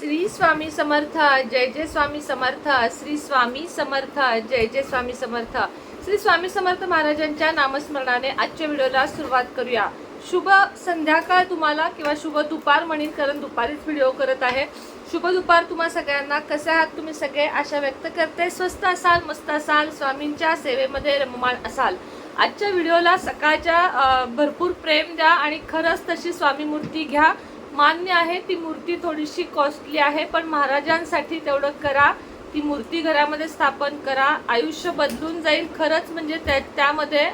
श्री स्वामी समर्थ जय जय स्वामी समर्थ श्री स्वामी समर्थ जय जय स्वामी समर्थ. श्री स्वामी समर्थ महाराजांच्या नामस्मरणाने आजच्या व्हिडिओला सुरुवात करूया. शुभ संध्याकाळ तुम्हाला किंवा शुभ दुपार म्हणेन कारण दुपारीच व्हिडिओ करत आहे. शुभ दुपार तुम्हा सगळ्यांना. कसे आहात तुम्ही सगळे? आशा व्यक्त करते. स्वस्त असाल मस्त असाल स्वामींच्या सेवेमध्ये रममाण असाल. आजच्या व्हिडिओला सकाळच्या भरपूर प्रेम द्या आणि खरंच तशी स्वामी मूर्ती घ्या. मान्य आहे ती मूर्ती थोडीशी कॉस्टली आहे पण महाराजांसाठी तेवढं करा. ती मूर्ती घरामध्ये स्थापन करा. आयुष्य बदलून जाईल. खरंच म्हणजे त्या त्यामध्ये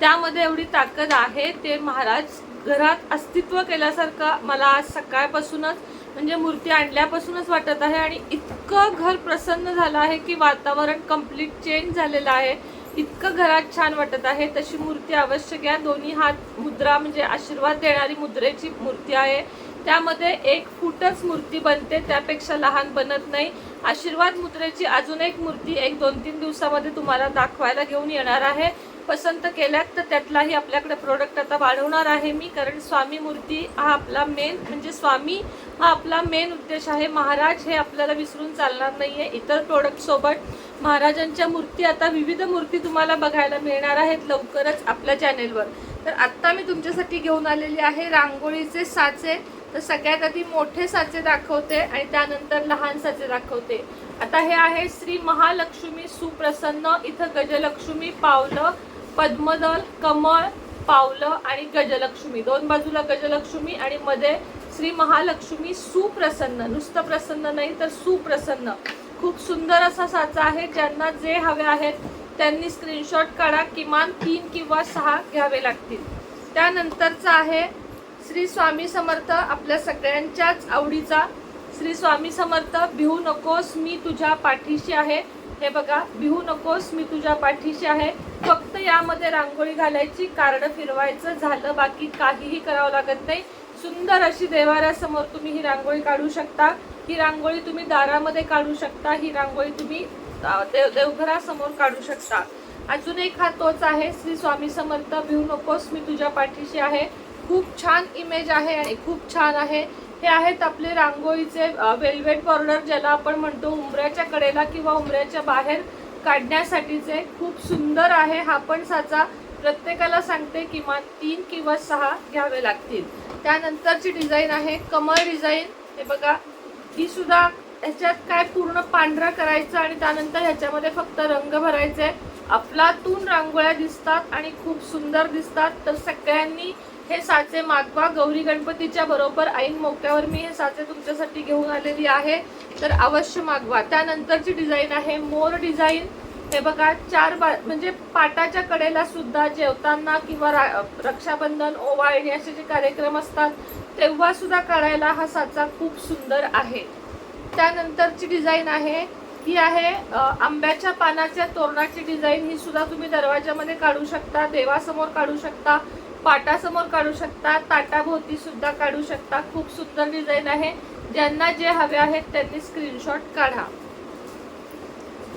त्यामध्ये एवढी ताकद आहे. ते महाराज घरात अस्तित्व केल्यासारखं मला आज सकाळपासूनच म्हणजे मूर्ती आणल्यापासूनच वाटत आहे. आणि इतकं घर प्रसन्न झालं आहे की वातावरण कंप्लीट चेंज झालेलं आहे. इतकं घरात छान वाटत आहे. तशी मूर्ती अवश्य घ्या. दोन्ही हात मुद्रा म्हणजे आशीर्वाद देणारी मुद्रेची मूर्ती आहे. त्यामध्ये एक फूटच मूर्ती बनते. त्यापेक्षा लहान बनत नाही. आशीर्वाद मुद्रेची अजून एक मूर्ती एक दोन तीन दिवसामध्ये तुम्हाला दाखवायला घेऊन येणार आहे. पसंत केल्यात तर त्यातलाही आपल्याकडे प्रोडक्ट आता वाढवणार आहे मी. कारण स्वामी मूर्ती हा आपला मेन म्हणजे स्वामी हा आपला मेन उद्देश आहे. महाराज हे आपल्याला विसरून चालणार नाही आहे इतर प्रोडक्टसोबत महाराजांच्या मूर्ती आता विविध मूर्ती तुम्हाला बघायला मिळणार आहेत लवकरच आपल्या चॅनेलवर तर आत्ता मी तुमच्यासाठी घेऊन आलेली आहे रांगोळीचे साचे. तर सगळ्यात आधी मोठे साचे दाखवते आणि त्यानंतर लहान साचे दाखवते. आता हे आहे श्री महालक्ष्मी सुप्रसन्न. इथं गजलक्ष्मी पावलं पद्मदल कमळ पावलं आणि गजलक्ष्मी. दोन बाजूला गजलक्ष्मी आणि मध्ये श्री महालक्ष्मी सुप्रसन्न. नुसतं प्रसन्न नाही तर सुप्रसन्न. खूप सुंदर असा साचा आहे. ज्यांना जे हवे आहेत त्यांनी स्क्रीनशॉट काढा. किमान तीन किंवा सहा घ्यावे लागतील. त्यानंतरचा आहे श्री स्वामी समर्थ आपल्या सगळ्यांच्याच आवडीचा श्री स्वामी समर्थ भिवू नकोस मी तुझ्या पाठीशी आहे. हे बघा भिवू नकोस मी तुझ्या पाठीशी आहे. फक्त यामध्ये रांगोळी घालायची कार्ड फिरवायचं झालं बाकी काहीही करावं लागत नाही. सुंदर अशी देवाऱ्यासमोर तुम्ही ही रांगोळी काढू शकता. ही रांगोळी तुम्ही दारामध्ये काढू शकता. ही रांगोळी तुम्ही देव देवघरासमोर काढू शकता. अजून एक हा तोच आहे. श्री स्वामी समर्थ भिवू नकोस मी तुझ्या पाठीशी आहे. खूप छान इमेज आहे आणि खूप छान आहे. हे आहेत आपले रांगोळीचे वेल्वेट बॉर्डर ज्याला आपण म्हणतो उंबऱ्याच्या कडेला किंवा उंबऱ्याच्या बाहेर काढण्यासाठीचे. खूप सुंदर आहे. हा पण साचा प्रत्येकाला सांगते किमान तीन किंवा सहा घ्यावे लागतील. त्यानंतरची डिझाईन आहे कमळ डिझाईन हे बघा ही सुद्धा ह्याच्यात काय पूर्ण पांढरा करायचं आणि त्यानंतर ह्याच्यामध्ये फक्त रंग भरायचे. अफलातून रांगोळ्या दिसतात आणि खूप सुंदर दिसतात. तर सगळ्यांनी हे साचे मागवा. गौरी गणपतीच्या बरोबर ऐन मोक्यावर मी हे साचे तुमच्यासाठी घेऊन आलेली आहे. तर अवश्य मागवा. त्यानंतरची डिझाईन आहे मोर डिझाईन हे बघा चार बा म्हणजे पाटाच्या कडेला सुद्धा जेवताना किंवा रा- रक्षाबंधन ओवाळणी असे जे कार्यक्रम असतात तेव्हा सुद्धा काढायला हा साचा खूप सुंदर आहे. त्यानंतरची डिझाईन आहे. ही आहे आंब्याच्या पानाच्या तोरणाची डिझाईन. ही सुद्धा तुम्ही दरवाजामध्ये काढू शकता देवासमोर काढू शकता पाटासमोर काढू शकता ताटाभोवती सुद्धा काढू शकता. खूप सुंदर डिझाईन आहे. ज्यांना जे हवे आहेत त्यांनी स्क्रीनशॉट काढा.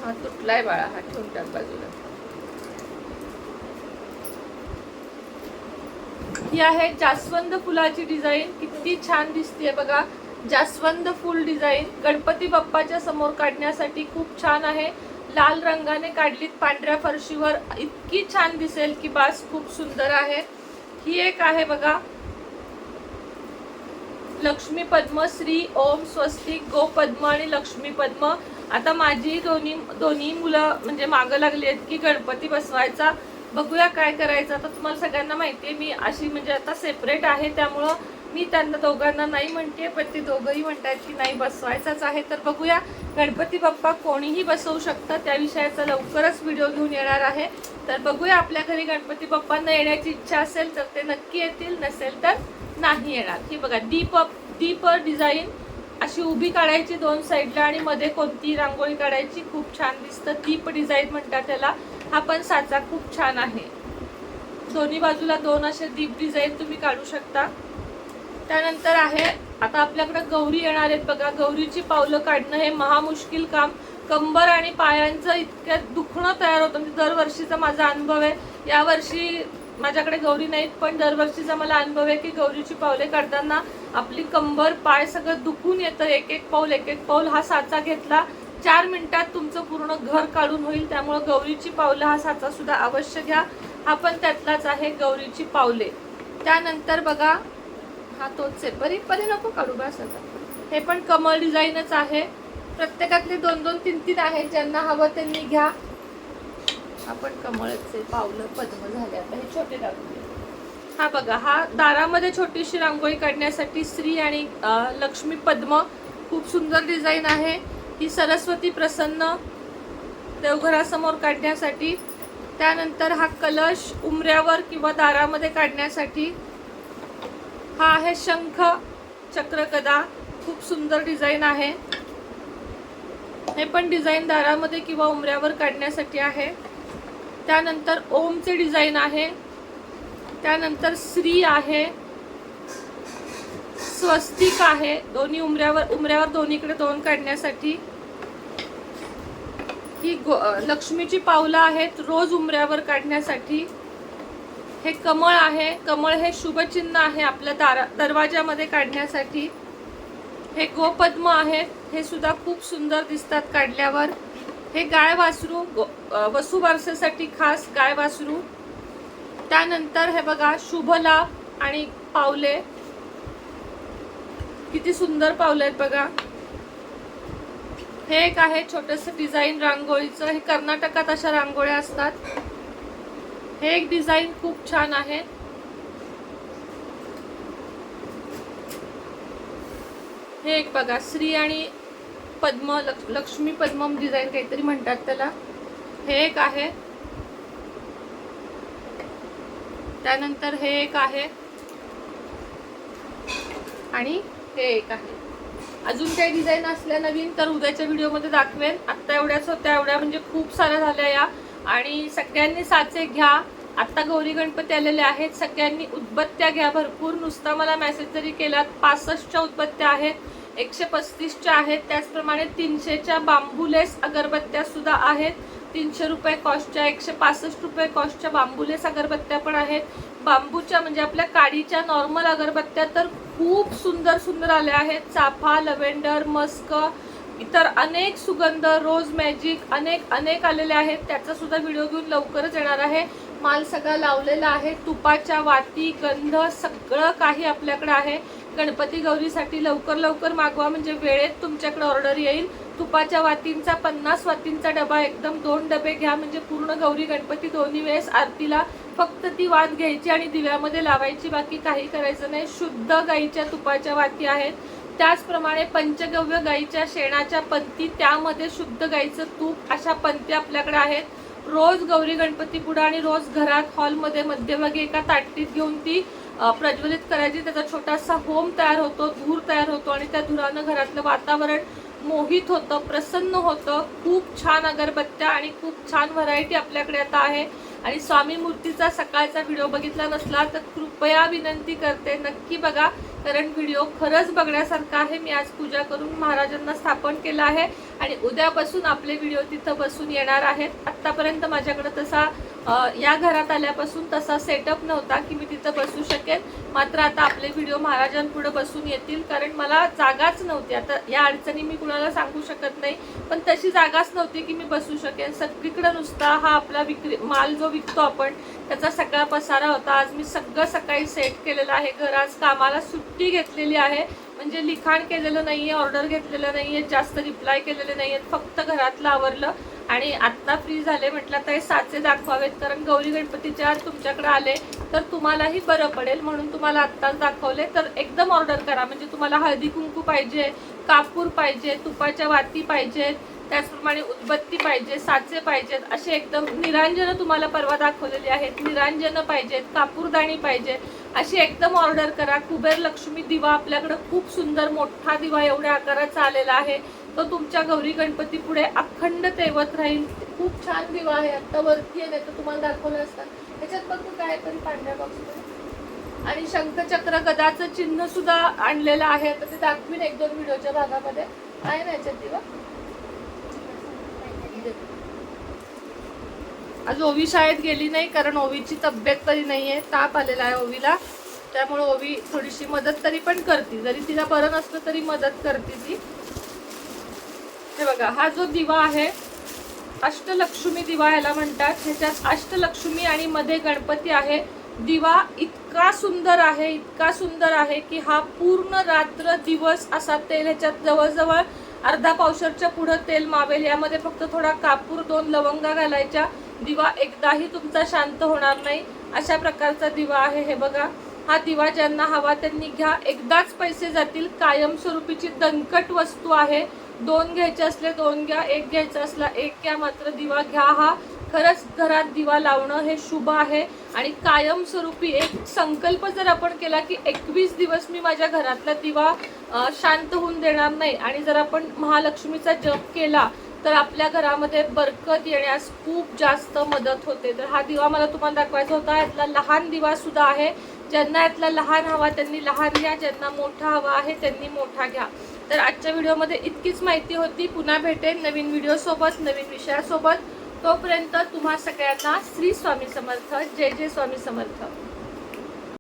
हा तुटलाय बाळा हा ठेवून टाक बाजूला. ही आहे जास्वंद फुलाची डिझाईन. किती छान दिसते बघा. जास्वंद फुल डिझाईन गणपती बाप्पाच्या समोर काढण्यासाठी खूप छान आहे. लाल रंगाने काढलीत पांढऱ्या फरशीवर. इतकी छान दिसेल की बास खूप सुंदर आहे. ही एक आहे बघा. लक्ष्मी पद्म श्री ओम स्वस्तिक गो पद्म आणि लक्ष्मी पद्म. आता माझी दोन्ही दोन्ही मुलं म्हणजे मागं लागली आहेत की गणपती बसवायचा. बघूया काय करायचं. आता तुम्हाला सगळ्यांना माहिती आहे मी अशी म्हणजे आता सेपरेट आहे. त्यामुळं मी त्यांना दोघांना नाही म्हणते पण ते दोघंही म्हणतात की नाही बसवायचाच आहे. तर बघूया गणपती बाप्पा कोणीही बसवू शकतं त्या विषयाचा लवकरच व्हिडिओ घेऊन येणार आहे. तर बघूया आपल्या घरी गणपती बाप्पांना येण्याची इच्छा असेल तर ते नक्की येतील नसेल तर नाही येणार. ही बघा दीप दीप डिझाईन अशी उभी काढायची दोन साईडला आणि मध्ये कोणती रांगोळी काढायची खूप छान दिसतं. दीप डिझाईन म्हणतात त्याला. हा पण साचा खूप छान आहे. दोन्ही बाजूला दोन असे दीप डिझाईन तुम्ही काढू शकता. त्यानंतर आहे आता आपल्याकडे गौरी येणार आहेत बघा. गौरीची पावलं काढणं हे महामुश्किल काम. कंबर आणि पायांचं इतक्या दुखणं तयार होतं. म्हणजे दरवर्षीचा माझा अनुभव आहे. यावर्षी माझ्याकडे गौरी नाहीत पण दरवर्षीचा मला अनुभव आहे की गौरीची पावले काढताना आपली कंबर पाय सगळं दुखून येतं. एक एक पाऊल एक एक पाऊल हा साचा घेतला. चार मिनिटात तुमचं पूर्ण घर काढून होईल. त्यामुळं गौरीची पावलं हा साचा सुद्धा अवश्य घ्या. हा पण त्यातलाच आहे गौरीची पावले. त्यानंतर बघा हा तोच आहे. बरी बरी नको काढू बस आता हे पण कमळ डिझाईनच आहे. प्रत्येकातले दोन दोन तीन तीन आहेत. ज्यांना हवं त्यांनी घ्या. आपण कमळचे पावलं पद्म झाले. आता हे छोटे दाखवले हा बघा हा दारामध्ये छोटीशी रांगोळी काढण्यासाठी श्री आणि लक्ष्मी पद्म खूप सुंदर डिझाईन आहे. ही सरस्वती प्रसन्न देवघरासमोर काढण्यासाठी. त्यानंतर हा कलश उमऱ्यावर किंवा दारामध्ये काढण्यासाठी हा आहे शंख चक्रकदा. खूप सुंदर डिझाईन आहे. हे पण डिझाईन दारामध्ये किंवा उमऱ्यावर काढण्यासाठी आहे. त्यानंतर ओमचे डिझाईन आहे. त्यानंतर श्री आहे. स्वस्तिक आहे. दोन्ही उमऱ्यावर उमऱ्यावर दोन्हीकडे दोन काढण्यासाठी. ही गो- लक्ष्मीची पावलं आहेत रोज उमऱ्यावर काढण्यासाठी. हे कमळ आहे. कमळ हे शुभचिन्ह आहे आपल्या दारा दरवाजामध्ये काढण्यासाठी. हे गोपद्म आहेत हे सुद्धा खूप सुंदर दिसतात काढल्यावर. हे गाय वासरू गो- अ, वसुबारसेसाठी खास गाय वासरू. त्यानंतर हे बघा शुभ लाभ आणि पावले. किती सुंदर पावले आहेत बघा. हे एक आहे छोटस डिझाईन रांगोळीचं. हे कर्नाटकात अशा रांगोळ्या असतात. हे एक डिझाईन खूप छान आहे. हे एक बघा श्री आणि पद्म लक्ष- लक्ष्मी पद्मम डिझाईन काहीतरी म्हणतात त्याला. हे एक आहे. त्यानंतर हे एक आहे. आणि हे एक आहे. अजून काही डिझाईन असल्या नवीन तर उद्याच्या व्हिडिओमध्ये दाखवेन. आत्ता एवढ्याच होत्या एवढ्या म्हणजे खूप साऱ्या झाल्या या. आणि सगळ्यांनी साचे घ्या. आत्ता गौरी गणपती आलेले आहेत. सगळ्यांनी उदबत्त्या घ्या भरपूर. नुसता मला मेसेज जरी केलात पासष्टच्या उदबत्त्या आहेत एकशे पस्तीसच्या आहेत. त्याचप्रमाणे तीनशेच्या बांबुलेस अगरबत्त्या सुद्धा आहेत. तीनशे रुपये कॉस्टच्या एकशे पासष्ट रुपये कॉस्टच्या बांबुलेस अगरबत्त्या पण आहेत. बांबूच्या म्हणजे आपल्या काडीच्या नॉर्मल अगरबत्त्या तर खूप सुंदर सुंदर आल्या आहेत. चाफा लव्हेंडर मस्क इतर अनेक सुगंध रोज मॅजिक अनेक अनेक आलेले आहेत. त्याचा सुद्धा व्हिडिओ घेऊन लवकरच येणार आहे. माल सगळा लावलेला आहे. तुपाच्या वाती गंध सगळं काही आपल्याकडे आहे. गणपती गौरीसाठी लवकर लवकर मागवा म्हणजे वेळेत तुमच्याकडे ऑर्डर येईल. तुपाच्या वातींचा पन्नास वातींचा डबा एकदम दोन डबे घ्या म्हणजे पूर्ण गौरी गणपती दोन्ही वेळेस आरतीला फक्त ती वात घ्यायची आणि दिव्यामध्ये लावायची बाकी काही करायचं नाही. शुद्ध गाईच्या तुपाच्या वाती आहेत. त्याचप्रमाणे पंचगव्य गाईच्या शेणाच्या पंथी त्यामध्ये शुद्ध गाईचं तूप अशा पंथी आपल्याकडे आहेत. रोज गौरी गणपती पुढे आणि रोज घरात हॉलमध्ये मध्यभागी एका ताटलीत घेऊन ती प्रज्वलित करायची. त्याचा छोटासा होम तयार होतो धूर तयार होतो आणि त्या धुरानं घरातलं वातावरण मोहित होतं प्रसन्न होतं. खूप छान अगरबत्त्या आणि खूप छान व्हरायटी आपल्याकडे आता आहे. आणि स्वामी मूर्तीचा सकाळचा व्हिडिओ बघितला नसला तर कृपया विनंती करते नक्की बघा. कारण व्हिडिओ खरंच बघण्यासारखा आहे. मी आज पूजा करून महाराजांना स्थापन केलं आहे. आणि उद्यापासून आपले व्हिडिओ तिथं बसून येणार आहेत. आत्तापर्यंत माझ्याकडे तसा या घरात आल्यापासून तसा सेटअप नव्हता की मी तिथं बसू शकेन. मात्र आता आपले व्हिडिओ महाराजांपुढं बसून येतील. कारण मला जागाच नव्हती. आता या अडचणी मी कुणाला सांगू शकत नाही. पण तशी जागाच नव्हती की मी बसू शकेन. सगळीकडं नुसता हा आपला विक्री माल जो विकतो आपण त्याचा सगळा पसारा होता. आज मी सगळं सकाळी सेट केलेलं आहे घर. आज कामाला सुट्टी घेतलेली आहे. म्हणजे लिखाण केलेलं नाही आहे ऑर्डर घेतलेलं नाही आहे जास्त रिप्लाय केलेले आहेत फक्त घरातलं आवरलं. आणि आत्ता फ्री झाले म्हटलं तर हे साचे दाखवावेत कारण गौरी गणपतीच्या आज तुमच्याकडे आले तर तुम्हालाही बरं पडेल म्हणून तुम्हाला आत्ताच दाखवले. तर एकदम ऑर्डर करा. म्हणजे तुम्हाला हळदी कुंकू पाहिजे कापूर पाहिजे तुपाच्या वाती पाहिजेत त्याचप्रमाणे उदबत्ती पाहिजे साचे पाहिजेत असे एकदम निरांजनं तुम्हाला परवा दाखवलेली आहेत. निरांजनं पाहिजेत कापूरदाणी पाहिजे अशी एकदम ऑर्डर करा. कुबेर लक्ष्मी दिवा आपल्याकडं खूप सुंदर मोठा दिवा एवढ्या आकाराचा आलेला आहे. तो तुमच्या गौरी गणपती पुढे अखंड तेवत राहील. खूप छान दिवा आहे. आत्ता वरती आहे नाही तर तुम्हाला दाखवलं असतं त्याच्यात बघ तू काय तरी पांढऱ्या बॉक्समध्ये आणि शंखचक्र गदाचं चिन्ह सुद्धा आणलेलं आहे. तर ते दाखवीन एक दोन व्हिडिओच्या भागामध्ये. आहे ना याच्यात दिवा? आज ओवी शाळेत गेली नाही कारण ओवीची तब्येत तरी नाही आहे ताप आलेला आहे ओवीला. त्यामुळे ओवी थोडीशी मदत तरी पण करते. जरी तिला बरं नसलं तरी मदत करते ती. हे बघा हा जो दिवा आहे अष्टलक्ष्मी दिवा ह्याला म्हणतात. ह्याच्यात अष्टलक्ष्मी आणि मध्ये गणपती आहे. दिवा इतका सुंदर आहे इतका सुंदर आहे की हा पूर्ण रात्र दिवस असा तेल ह्याच्यात जवळजवळ अर्धा पावशरच्या पुढं तेल मावेल. यामध्ये फक्त थोडा कापूर दोन लवंगा घालायच्या. दिवा एकदाही तुमचा शांत होणार नाही. अशा प्रकारचा दिवा आहे हे बघा. हा दिवा ज्यांना हवा त्यांनी घ्या. एकदाच पैसे जातील. कायमस्वरूपीची दणकट वस्तू आहे. दोन घ्यायचे असले दोन घ्या. एक घ्यायचा असला एक घ्या. मात्र दिवा घ्या हा. खरंच घरात दिवा लावणं हे शुभ आहे. आणि कायमस्वरूपी एक संकल्प जर आपण केला की एकवीस दिवस मी माझ्या घरातला दिवा शांत होऊन देणार नाही आणि जर आपण महालक्ष्मीचा जप केला तर आपल्या घरामध्ये बरकत येण्यास खूप जास्त मदत होते. तर हा दिवा मला तुम्हाला दाखवायचा होता. यातला लहान दिवा सुद्धा आहे. ज्यांना यातला लहान हवा त्यांनी लहान घ्या. ज्यांना मोठा हवा आहे त्यांनी मोठा घ्या. तर आजच्या व्हिडिओमध्ये इतकीच माहिती होती. पुन्हा भेटेन नवीन व्हिडिओसोबत नवीन विषयासोबत. तोपर्यंत तुम्हा सगळ्यांना श्री स्वामी समर्थ. जय जय स्वामी समर्थ.